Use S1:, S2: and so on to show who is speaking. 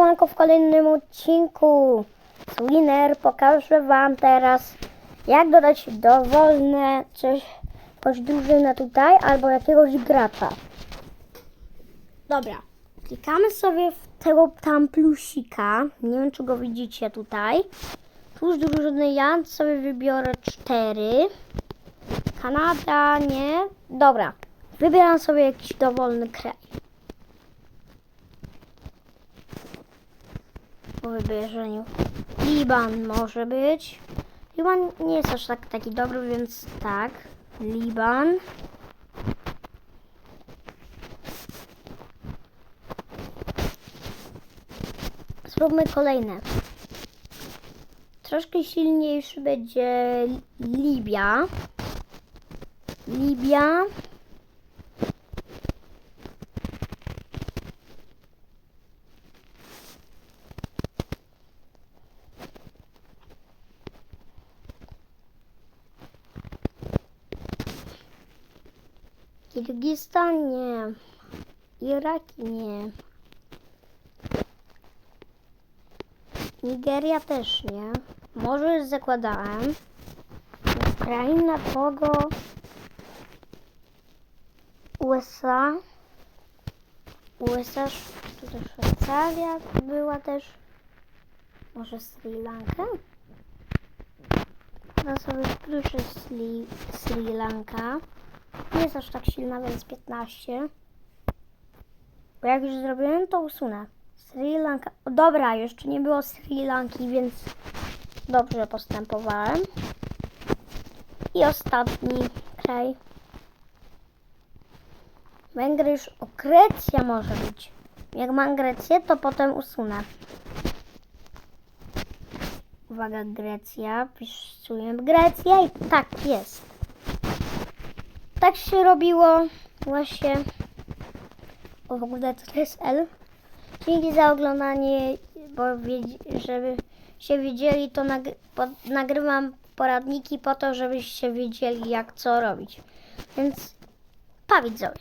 S1: siemanko w kolejnym odcinku Swinner pokażę wam teraz jak dodać dowolne coś bądź drużynę tutaj albo jakiegoś gracza. Dobra, klikamy sobie w tego tam plusika, nie wiem czy go widzicie tutaj. Tuż drużyny ja sobie wybiorę cztery. Kanada, nie. Dobra, wybieram sobie jakiś dowolny kraj. Po wybierzeniu. Liban może być. Liban nie jest aż tak taki dobry, więc tak. Liban. Zróbmy kolejne. Troszkę silniejszy będzie Libia. Libia. Kirgistan nie. Irak nie. Nigeria też nie. Może już zakładałem. Ukraina, Togo. USA. USA, tu też Szwajcaria była też. Może Sri Lanka? Teraz sobie wpiszę Sri, Sri Lanka. Nie jest aż tak silna, więc 15. Bo jak już zrobiłem, to usunę. Sri Lanka. O, dobra, jeszcze nie było Sri Lanki, więc dobrze postępowałem. I ostatni kraj. Węgry już. O, Grecja może być. Jak mam Grecję, to potem usunę. Uwaga, Grecja. Wpisuję Grecja i tak jest tak się robiło właśnie. O, w ogóle to jest L. Dzięki za oglądanie, bo żeby się wiedzieli, to nagrywam poradniki po to, żebyście wiedzieli jak co robić. Więc pa widzowie.